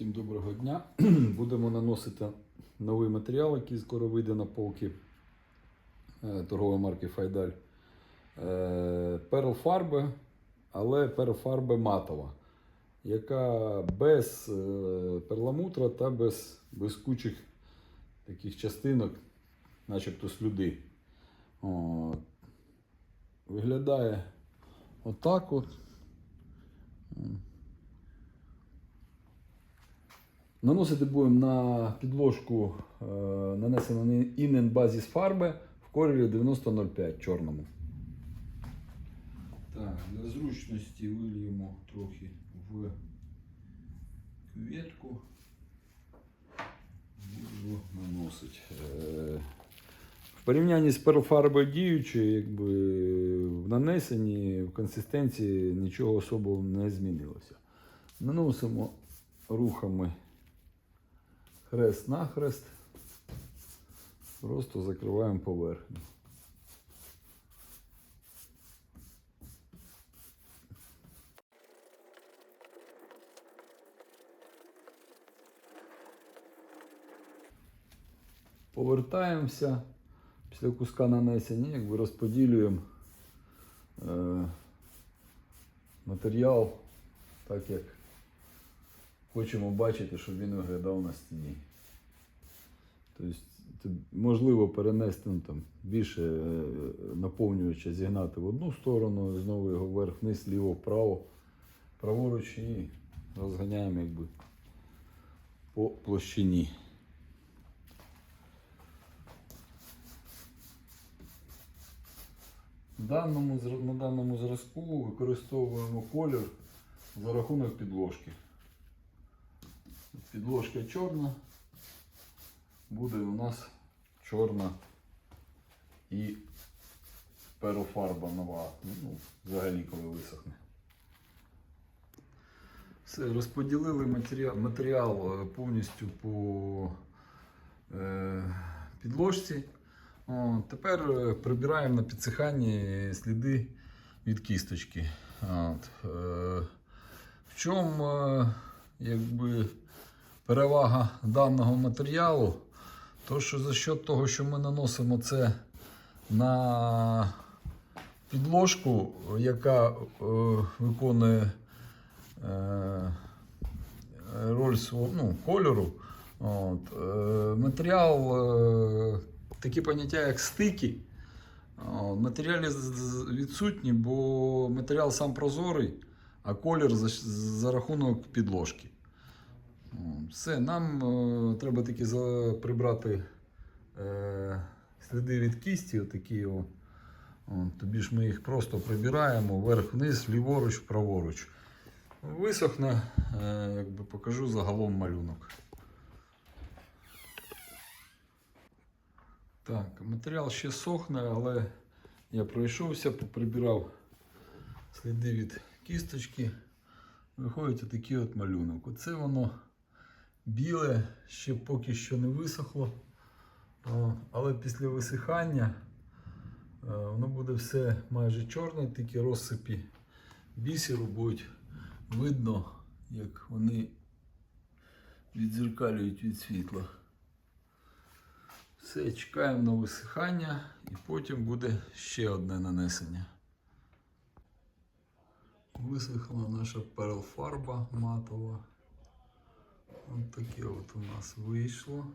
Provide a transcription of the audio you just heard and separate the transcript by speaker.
Speaker 1: Доброго дня. Будемо наносити новий матеріал, який скоро вийде на полки е, торгової марки Файдаль. Е, Перлфарби, але перлфарби матова, яка без е, перламутра та без блискучих таких частинок, начебто слюди. Виглядає отак от. Наносити будемо на підложку е, нанесеної інен базіс фарби в кольорі 9005 чорному. Так, для зручності вильємо трохи в кюветку. Буду наносити. Е, В порівнянні з перфарбою діючою, якби в нанесенні, в консистенції нічого особого не змінилося. Наносимо рухами хрест на хрест. Просто закриваємо поверхню. Повертаємося після куска нанесення, якби розподілюємо е, матеріал так, як хочемо бачити, щоб він виглядав на стіні. Тобто, можливо перенести ну, там, більше е, наповнювача зігнати в одну сторону, знову його вверх-вниз, ліво, вправо, праворуч і розганяємо якби по площині. На даному зразку використовуємо колір за рахунок підложки. Підложка чорна, буде у нас чорна і перофарба нова. Ну, взагалі, коли висохне. Все, розподілили матеріал, матеріал е, повністю по е, підложці. О, тепер е, прибираємо на підсиханні сліди від кісточки. От. Е, в чому е, якби, перевага даного матеріалу? То, що за счет того, що ми наносимо це на підложку, яка е, виконує е, роль свого ну, кольору, от, е, матеріал, е, такі поняття, як стики, матеріалі відсутні, бо матеріал сам прозорий, а колір за, за рахунок підложки. Все, нам е, треба таки за, прибрати е, сліди від кісті, отакі. О, тобі ж ми їх просто прибираємо вверх-вниз, ліворуч, праворуч. Висохне, е, якби покажу загалом малюнок. Так, матеріал ще сохне, але я пройшовся, поприбирав сліди від кісточки. Виходить отакий от малюнок. Оце воно біле, ще поки що не висохло. Але після висихання е, воно буде все майже чорне, такі розсипі бісеру будуть видно, як вони відзеркалюють від світла. Все, чекаємо на висихання і потім буде ще одне нанесення. Висохла наша перлфарба матова. Ось таке от у нас вийшло.